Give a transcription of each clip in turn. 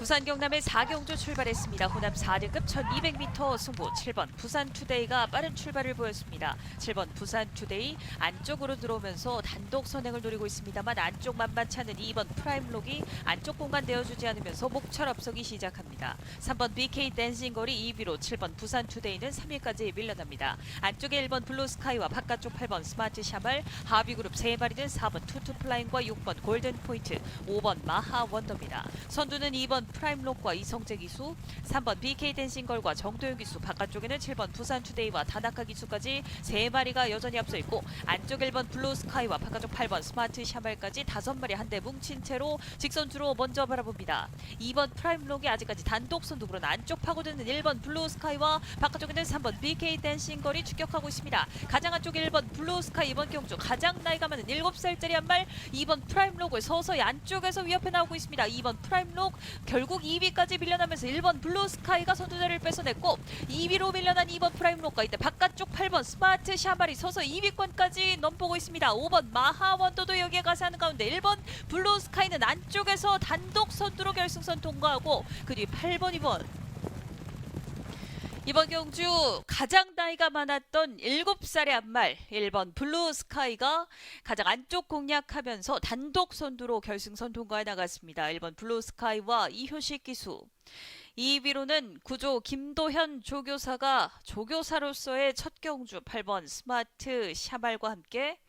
부산 경남의 4경주 출발했습니다. 호남 4등급 1200m 승부 7번 부산 투데이가 빠른 출발을 보였습니다. 7번 부산 투데이 안쪽으로 들어오면서 단독 선행을 노리고 있습니다만 안쪽 만만치 않은 2번 프라임록이 안쪽 공간 내어주지 않으면서 목철 앞서기 시작합니다. 3번 BK 댄싱 거리 2위로 7번 부산 투데이는 3위까지 밀려납니다. 안쪽에 1번 블루 스카이와 바깥쪽 8번 스마트 샤말 하비 그룹 3마리는 4번 투투 플라잉과 6번 골든 포인트 5번 마하 원더입니다. 선두는 2번 프라임록과 이성재 기수, 3번 BK 댄싱걸과 정도영 기수, 바깥쪽에는 7번 부산 투데이와 다나카 기수까지 세 마리가 여전히 앞서 있고 안쪽 1번 블루 스카이와 바깥쪽 8번 스마트 샤말까지 다섯 마리 한데 뭉친 채로 직선주로 먼저 바라봅니다. 2번 프라임록이 아직까지 단독 선두 그러나 안쪽 파고드는 1번 블루 스카이와 바깥쪽에는 3번 BK 댄싱걸이 추격하고 있습니다. 가장 안쪽에 1번 블루 스카이 이번 경주 가장 나이가 많은 7살짜리 한 말 2번 프라임록을 서서히 안쪽에서 위협해 나오고 있습니다. 2번 프라임록 결국 2위까지 밀려나면서 1번 블루 스카이가 선두자리를 뺏어냈고 2위로 밀려난 2번 프라임록과 이때 바깥쪽 8번 스마트 샤말이 서서 2위권까지 넘보고 있습니다. 5번 마하 원도도 여기에 가서 하는 가운데 1번 블루 스카이는 안쪽에서 단독 선두로 결승선 통과하고 그 뒤 8번 2번 이번 경주 가장 나이가 많았던 7살의 한말 1번 블루 스카이가 가장 안쪽 공략하면서 단독 선두로 결승선 통과해 나갔습니다. 1번 블루 스카이와 이효식 기수 2위로는 구조 김도현 조교사가 조교사로서의 첫 경주 8번 스마트 샤말과 함께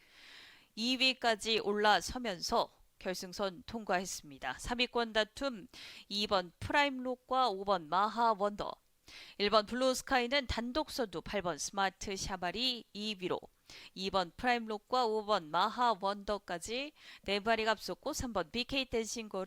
2위까지 올라서면서 결승선 통과했습니다. 3위권 다툼 2번 프라임록과 5번 마하 원더 1번 블루 스카이는 단독 선두 8번 스마트 샤말이 2위로. 2번 프라임록과 5번 마하 원더까지 네 마리가 앞섰고 3번 BK 댄싱거를